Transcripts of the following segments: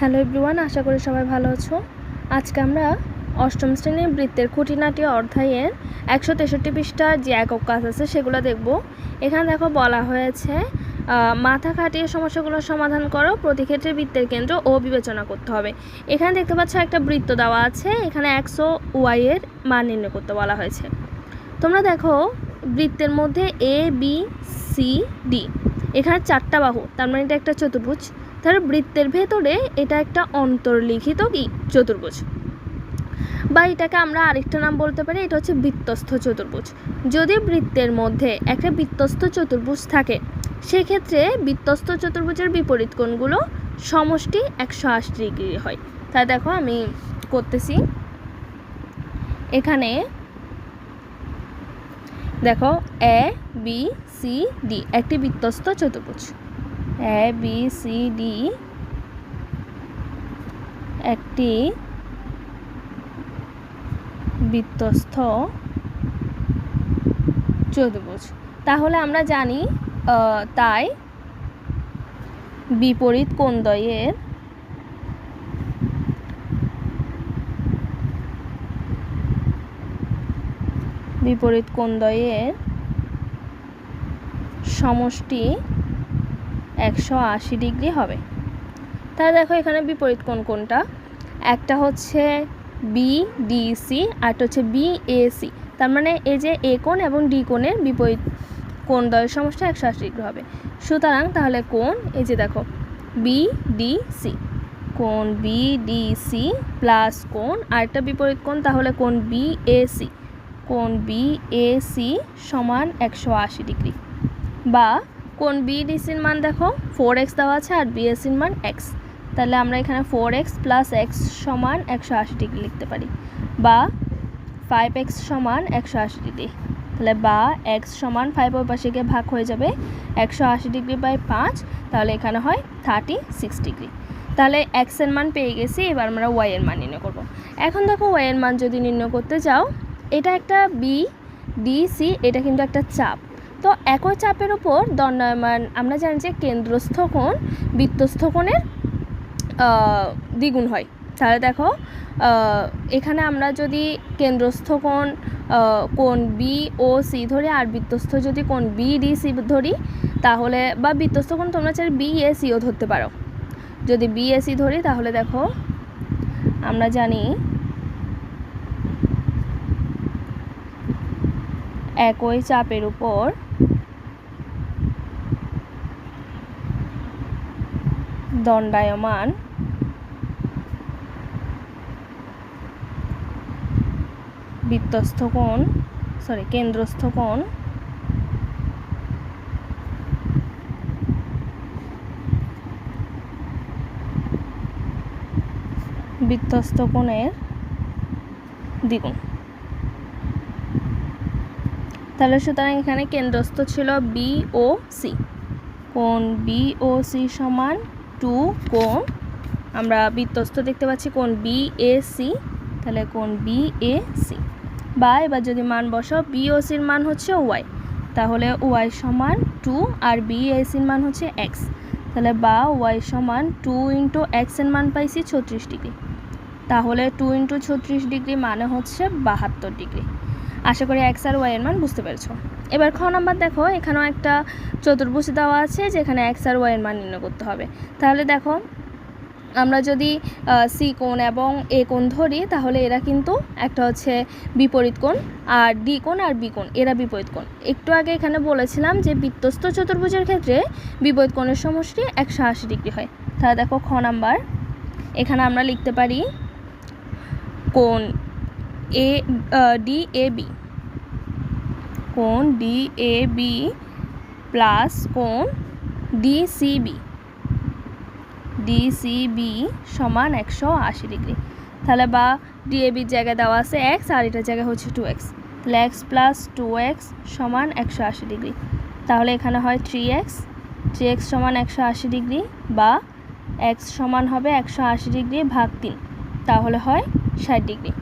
Hello everyone, আশা করি সবাই ভালো আছো। আজকে আমরা অষ্টম শ্রেণির বৃত্তের খুঁটিনাটি অর্ধায়ের একশো তেষট্টি পৃষ্ঠা যে একক কাজ আছে সেগুলো দেখব। এখানে দেখো বলা হয়েছে মাথা খাটিয়ে সমস্যাগুলোর সমাধান করো প্রতি ক্ষেত্রে বৃত্তের কেন্দ্র ও বিবেচনা করতে হবে। এখানে দেখতে পাচ্ছ একটা বৃত্ত দেওয়া আছে, এখানে একশো ওয়াই এর মান নির্ণয় করতে বলা হয়েছে। তোমরা দেখো বৃত্তের মধ্যে এ বি সি ডি এখানে চারটা বাহু, তার মানে এটা একটা চতুর্ভুজ। তাহলে বৃত্তের ভেতরে এটা একটা অন্তর্লিখিত কি? চতুর্ভুজ। বা এটাকে আমরা আরেকটা নাম বলতে পারি, এটা হচ্ছে বৃত্তস্থ চতুর্ভুজ। যদি বৃত্তের মধ্যে একটা বৃত্তস্থ চতুর্ভুজ থাকে, সেক্ষেত্রে বৃত্তস্থ চতুর্ভুজের বিপরীত কোণগুলো সমষ্টি একশো আশি ডিগ্রি হয়। তাই দেখো আমি করতেছি। এখানে দেখো এ বি সি ডি একটি বৃত্তস্থ চতুর্ভুজ। এ বি সি ডি একটি বৃত্তস্থ চতুর্ভুজ। তাহলে আমরা জানি তাই বিপরীত কোণদ্বয়ের বিপরীত কোণদ্বয়ের সমষ্টি একশো আশি ডিগ্রি হবে। তাহলে দেখো এখানে বিপরীত কোন কোনটা? একটা হচ্ছে বি ডি সি আরটা হচ্ছে বি এ সি তার মানে এই যে এ কোণ এবং ডি কোণের বিপরীত কোণ দ্বয়ের সমস্যা একশো আশি ডিগ্রি হবে। সুতরাং তাহলে কোণ, এই যে দেখো বি ডি সি কোণ বি ডি সি প্লাস কোণ আরেকটা বিপরীত কোণ, তাহলে কোণ বি এ সি কোণ বি এ সি সমান একশো আশি ডিগ্রি। বা কোন বি বিডিসির মান দেখো? ফোর এক্স দেওয়া আছে আর বিএসির মান এক্স তাহলে আমরা এখানে ফোর এক্স প্লাস এক্স সমান একশো আশি ডিগ্রি লিখতে পারি। বা ফাইভ এক্স সমান একশো আশি ডিগ্রি। তাহলে বা এক্স সমান ফাইভ ওই পাশে ভাগ হয়ে যাবে একশো আশি ডিগ্রি বাই পাঁচ, তাহলে এখানে হয় থার্টি সিক্স ডিগ্রি। তাহলে এক্সের মান পেয়ে গেছি, এবার আমরা ওয়াই এর মান নির্ণয় করব। এখন দেখো ওয়াই এর মান যদি নির্ণয় করতে যাও এটা একটা বি ডি সি এটা কিন্তু একটা চাপ। তো একই চাপের উপর দণ্ডায়মান আমরা জানি যে কেন্দ্রস্থ কোণ বৃত্তস্থ কোণের দ্বিগুণ হয়। তাহলে দেখো এখানে আমরা যদি কেন্দ্রস্থ কোণ কোণ বি ও সি ধরি আর বৃত্তস্থ যদি কোণ বি ডি সি ধরি, তাহলে, বা বৃত্তস্থ কোণ তোমরা চাই বি এ সিও ধরতে পারো। যদি বি এ সি ধরি, তাহলে দেখো, আমরা জানি একই চাপের উপর দণ্ডায়মান বৃত্তস্থ কোণ সরি কেন্দ্রস্থ কোণ বৃত্তস্থ কোণের দ্বিগুণ। তাহলে সুতরাং এখানে কেন্দ্রস্থ ছিল বি ও সি কোণ বি ও সি সমান টু কোণ, আমরা বৃত্তস্থ দেখতে পাচ্ছি কোণ বি এ সি তাহলে কোণ বি এ সি বা এবার যদি মান বসাও বি ও সির মান হচ্ছে ওয়াই তাহলে ওয়াই সমান টু আর বি এ সির মান হচ্ছে এক্স তাহলে বা ওয়াই সমান টু ইন্টু এক্সের মান পাইছি ছত্রিশ ডিগ্রি। তাহলে টু ইন্টু ছত্রিশ ডিগ্রি মানে হচ্ছে বাহাত্তর ডিগ্রি। আশা করি এক্স আর ওয়াই এর মান বুঝতে পেরেছ। এবার খ নাম্বার দেখো, এখানেও একটা চতুর্ভুজ দেওয়া আছে যেখানে এক্স আর ওয়াই এর মান নির্ণয় করতে হবে। তাহলে দেখো, আমরা যদি সি কোণ এবং এ কোণ ধরি, তাহলে এরা কিন্তু একটা হচ্ছে বিপরীত কোণ আর ডি কোণ আর বি কোণ, এরা বিপরীত কোণ। একটু আগে এখানে বলেছিলাম যে বৃত্তস্থ চতুর্ভুজের ক্ষেত্রে বিপরীত কোণের সমষ্টি একশো আশি ডিগ্রি হয়। তাহলে দেখো খ নাম্বার, এখানে আমরা লিখতে পারি কোণ এ ডি এ বি কোণ ডি এ বি প্লাস কোণ D C B D C B সমান একশো আশি ডিগ্রি। তাহলে বা ডি এ বির জায়গায় দেওয়া আছে এক্স আর এটার জায়গায় হচ্ছে টু এক্স তাহলে এক্স প্লাস টু এক্স সমান একশো আশি ডিগ্রি। তাহলে এখানে হয় থ্রি এক্স থ্রি এক্স সমান একশো আশি ডিগ্রি বা এক্স সমান হবে একশো আশি ডিগ্রি ভাগ তিন। তাহলে হয় ষাট ডিগ্রি।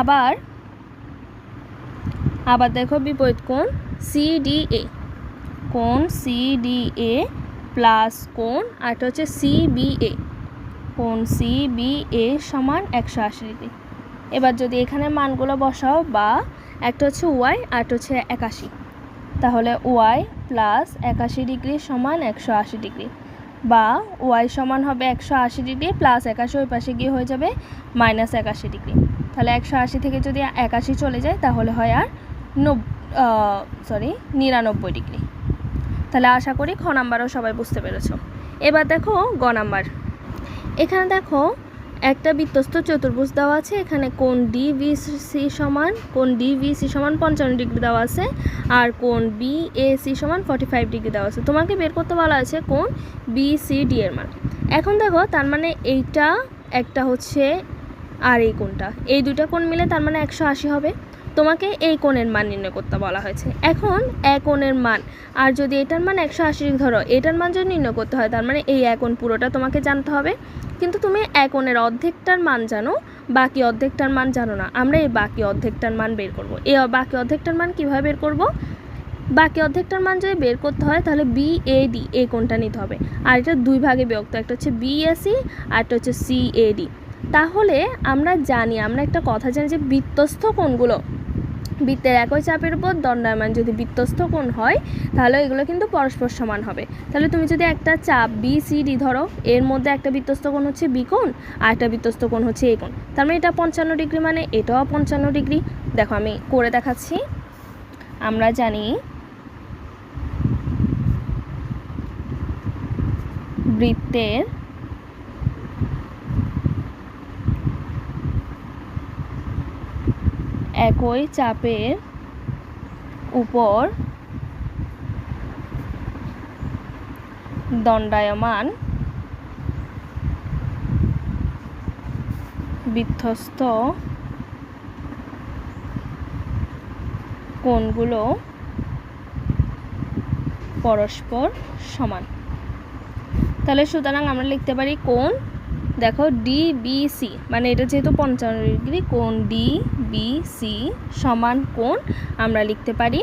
আবার আবার দেখো বিপরীত কোণ সিডিএ কোণ সিডিএ প্লাস কোণ, আর হচ্ছে সিবিএ কোণ সি বি এ সমান একশো আশি ডিগ্রি। এবার যদি এখানে মানগুলো বসাও, বা একটা হচ্ছে ওয়াই আর হচ্ছে একাশি। তাহলে ওয়াই প্লাস একাশি ডিগ্রি সমান একশো আশি ডিগ্রি। বা ওয়াই সমান হবে একশো আশি ডিগ্রি প্লাস একাশি ওই পাশে গিয়ে হয়ে যাবে মাইনাস একাশি ডিগ্রি। তাহলে একশো আশি থেকে যদি একাশি চলে যায়, তাহলে হয় আর নব সরি নিরানব্বই ডিগ্রি। তাহলে আশা করি খ নাম্বারও সবাই বুঝতে পেরেছ। এবার দেখো গ নাম্বার। এখানে দেখো একটা বিত্তস্ত চতুর্ভুজ দেওয়া আছে, এখানে কোন ডি বি সি সমান কোন ডি বি সি সমান পঞ্চান্ন ডিগ্রি দেওয়া আছে, আর কোন বি এ সি সমান ফর্টি ফাইভ ডিগ্রি দেওয়া আছে। তোমাকে বের করতে বলা আছে কোন বি সি ডি এর মান। এখন দেখো, তার মানে এইটা একটা হচ্ছে আর এই কোনটা এই দুইটা কোন মিলে তার মানে একশো আশি হবে। তোমাকে এই কোণের মান নির্ণয় করতে বলা হয়েছে। এখন এক কোণের মান, আর যদি এটার মান একশো আশি ধরো, এটার মান যদি নির্ণয় করতে হয়, তার মানে এই এক কোণ পুরোটা তোমাকে জানতে হবে। কিন্তু তুমি এক কোণের অর্ধেকটার মান জানো, বাকি অর্ধেকটার মান জানো না। আমরা এই বাকি অর্ধেকটার মান বের করব। এই বাকি অর্ধেকটার মান কীভাবে বের করব? বাকি অর্ধেকটার মান যদি বের করতে হয়, তাহলে বি, এ, ডি এই কোণটা নিতে হবে। আর এটা দুই ভাগে বিভক্ত, একটা হচ্ছে বিএসি আর একটা হচ্ছে সি, এ, ডি। তাহলে আমরা জানি, আমরা একটা কথা জানি যে বৃত্তস্থ কোণগুলো বৃত্তের একই চাপের উপর দণ্ডায়মান যদি বৃত্তস্থ কোণ হয়, তাহলে এগুলো কিন্তু পরস্পর সমান হবে। তাহলে তুমি যদি একটা চাপ বি সি ডি ধরো, এর মধ্যে একটা বৃত্তস্থ কোণ হচ্ছে বি কোণ, আর একটা বৃত্তস্থ কোণ হচ্ছে এ কোণ। তার মানে এটা পঞ্চান্ন ডিগ্রি মানে এটাও পঞ্চান্ন ডিগ্রি। দেখো আমি করে দেখাচ্ছি। আমরা জানি বৃত্তের একই চাপের উপর দণ্ডায়মান বিধ্বস্ত কোণগুলো পরস্পর সমান। তাহলে সুতরাং আমরা লিখতে পারি কোণ দেখো ডি বি সি মানে এটা যেহেতু পঞ্চান্ন ডিগ্রি, কোণ ডি বি সি সমান কোণ আমরা লিখতে পারি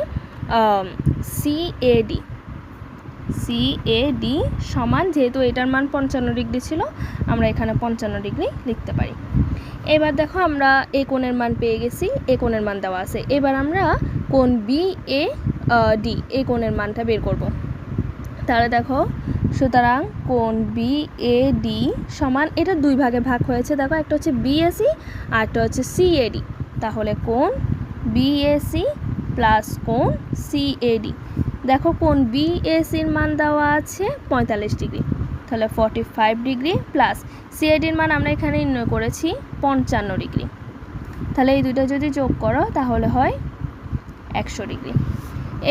C A D C A D সমান যেহেতু এটার মান পঞ্চান্ন ডিগ্রি ছিল, আমরা এখানে পঞ্চান্ন ডিগ্রি লিখতে পারি। এবার দেখো আমরা এ কোণের মান পেয়ে গেছি এ কোণের মান দেওয়া আছে। এবার আমরা কোণ বি এ ডি এ কোণের মানটা বের করব। তাহলে দেখো সুতরাং কোন বি এ ডি সমান, এটা দুই ভাগে ভাগ হয়েছে, দেখো, একটা হচ্ছে বিএসি আর একটা হচ্ছে সিএডি তাহলে কোণ বিএসি প্লাস কোণ সিএডি দেখো কোণ বিএসির মান দেওয়া আছে পঁয়তাল্লিশ ডিগ্রি। তাহলে ফর্টি ফাইভ ডিগ্রি প্লাস সিএডির মান আমরা এখানে নির্ণয় করেছি পঞ্চান্ন ডিগ্রি। তাহলে এই দুটো যদি যোগ করো, তাহলে হয় একশো ডিগ্রি।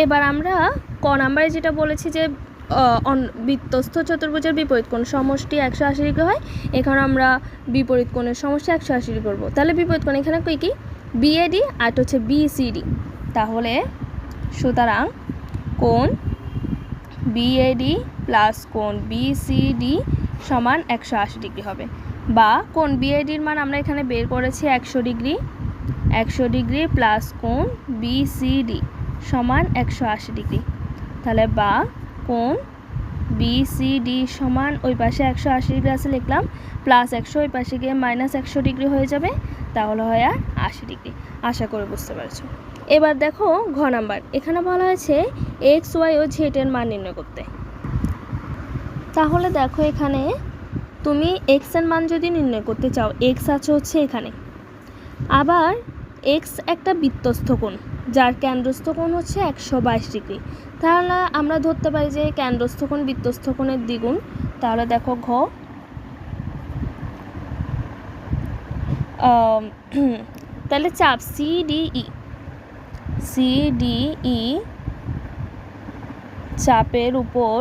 এবার আমরা ক নাম্বারে যেটা বলেছি যে বৃত্তস্থ চতুর্ভুজের বিপরীত কোণ সমষ্টি একশো আশি ডিগ্রি হয়, এখানে আমরা বিপরীত কোণের সমষ্টি একশো আশি ডিগ্রি করব। তাহলে বিপরীত কোণ এখানে কী? কী বিএডি আর হচ্ছে বিসিডি তাহলে সুতরাং কোণ বিএডি প্লাস কোণ বিসিডি সমান একশো আশি ডিগ্রি হবে। বা কোণ বিএডির মান আমরা এখানে বের করেছি একশো ডিগ্রি। একশো ডিগ্রি প্লাস কোণ বিসিডি সমান একশো আশি ডিগ্রি। তাহলে বা কোণ বিসিডি সমান ওই পাশে একশো আশি ডিগ্রি আছে লিখলাম প্লাস একশো, ওই পাশে গিয়ে মাইনাস একশো ডিগ্রি হয়ে যাবে, তাহলে হয় আর আশি ডিগ্রি আশা করে বুঝতে পারছ। এবার দেখো ঘ নাম্বার। এখানে বলা হয়েছে এক্স ওয়াই ও জেডের মান নির্ণয় করতে। তাহলে দেখো এখানে তুমি এক্সের মান যদি নির্ণয় করতে চাও এক্স আছে হচ্ছে এখানে। আবার এক্স একটা বৃত্তস্থ কোণ। যার কেন্দ্রস্থ কোণ হচ্ছে একশো বাইশ ডিগ্রি। তাহলে আমরা ধরতে পারি যে কেন্দ্রস্থ কোণ বৃত্তস্থ কোণের দ্বিগুণ। তাহলে দেখো ঘ। তাহলে চাপ সিডিই সিডিই চাপের উপর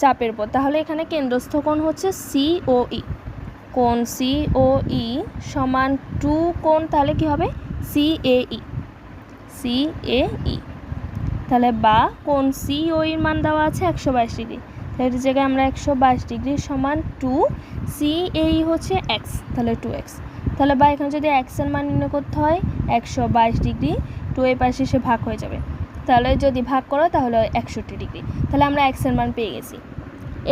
চাপের উপর। তাহলে এখানে কেন্দ্রস্থ কোণ হচ্ছে সিওই কোণ সিওই সমান টু কোণ তাহলে কি হবে? সিএই সিএই তাহলে বা কোন সি ও এর মান দেওয়া আছে একশো বাইশ ডিগ্রি? তাহলে এটার জায়গায় আমরা একশো বাইশ ডিগ্রি সমান টু সি এই হচ্ছে এক্স তাহলে টু এক্স তাহলে বা এখানে যদি এক্সের মান নির্ণয় করতে হয়, একশো বাইশ ডিগ্রি টু এর পাশে সে ভাগ হয়ে যাবে। তাহলে যদি ভাগ করো, তাহলে একষট্টি ডিগ্রি। তাহলে আমরা এক্সের মান পেয়ে গেছি।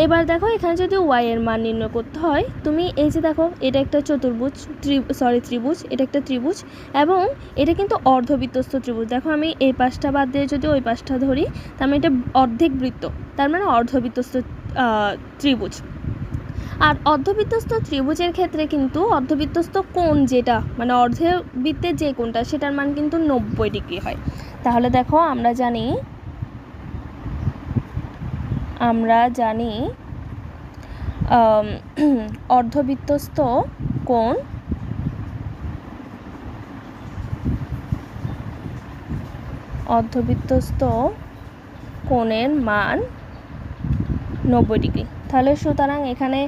এবার দেখো, এখানে যদি ওয়াই এর মান নির্ণয় করতে হয়, তুমি এই যে দেখো, এটা একটা চতুর্ভুজ ত্রি সরি ত্রিভুজ, এটা একটা ত্রিভুজ এবং এটা কিন্তু অর্ধবৃত্তস্থ ত্রিভুজ। দেখো, আমি এই পাশটা বাদ দিয়ে যদি ওই পাশটা ধরি, তার মানে এটা অর্ধেক বৃত্ত, তার মানে অর্ধবৃত্তস্থ ত্রিভুজ। আর অর্ধবৃত্তস্থ ত্রিভুজের ক্ষেত্রে কিন্তু অর্ধবৃত্তস্থ কোণ যেটা মানে অর্ধবৃত্তের যে কোণটা, সেটার মান কিন্তু নব্বই ডিগ্রি হয়। তাহলে দেখো, আমরা জানি আমরা জানি অর্ধবৃত্তস্থ কোণ অর্ধবৃত্তস্থ কোণের মান নব্বই ডিগ্রি। তাহলে সুতরাং এখানে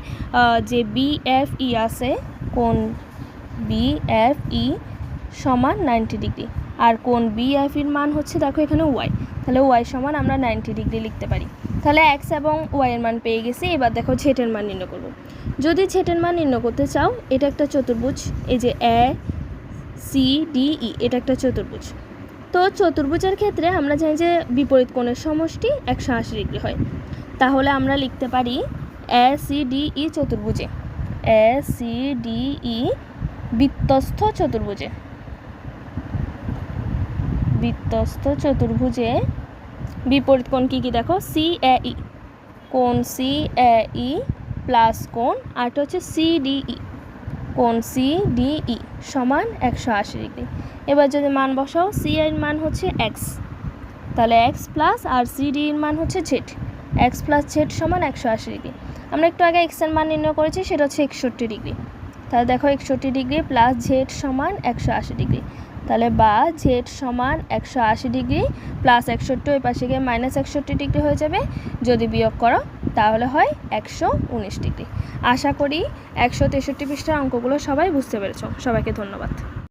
যে বি এফ ই আছে, কোণ বি এফ ই সমান নাইনটি ডিগ্রি। আর কোণ বি এফ ইর মান হচ্ছে দেখো এখানে ওয়াই তাহলে ওয়াই সমান আমরা নাইনটি ডিগ্রি লিখতে পারি। তাহলে এক্স এবং ওয়াই এর মান পেয়ে গেছি। এবার দেখো ছেটের মান নির্ণয় করব। যদি ছেটের মান নির্ণয় করতে চাও, এটা একটা চতুর্ভুজ, এই যে এ সি ডি ই এটা একটা চতুর্ভুজ। তো চতুর্ভুজের ক্ষেত্রে আমরা জানি যে বিপরীত কোণের সমষ্টি একশো আশি ডিগ্রি হয়। তাহলে আমরা লিখতে পারি এ সি ডি ই চতুর্ভুজে। এ সি ডি ই বৃত্তস্থ চতুর্ভুজে। বৃত্তস্থ চতুর্ভুজে বিপরীত কোণ কী কী দেখো? সি এ ই কোণ সি এ ই প্লাস কোণ আরটা হচ্ছে সি ডি ই কোণ সি ডি ই সমান একশো আশি ডিগ্রি। এবার যদি মান বসাও সি এর মান হচ্ছে এক্স তাহলে এক্স প্লাস আর সি ডি এর মান হচ্ছে জেড এক্স প্লাস জেড সমান একশো আশি ডিগ্রি। আমরা একটু আগে এক্সের মান নির্ণয় করেছি, সেটা হচ্ছে একষট্টি ডিগ্রি। তাহলে দেখো, একষট্টি ডিগ্রি প্লাস জেড সমান একশো আশি ডিগ্রি। তাহলে বা জেড সমান একশো আশি ডিগ্রি প্লাস একষট্টি, ওই পাশে গিয়ে মাইনাস একষট্টি ডিগ্রি হয়ে যাবে। যদি বিয়োগ করো, তাহলে হয় একশো উনিশ ডিগ্রি। আশা করি একশো তেষট্টি পৃষ্ঠার অঙ্কগুলো সবাই বুঝতে পেরেছ। সবাইকে ধন্যবাদ।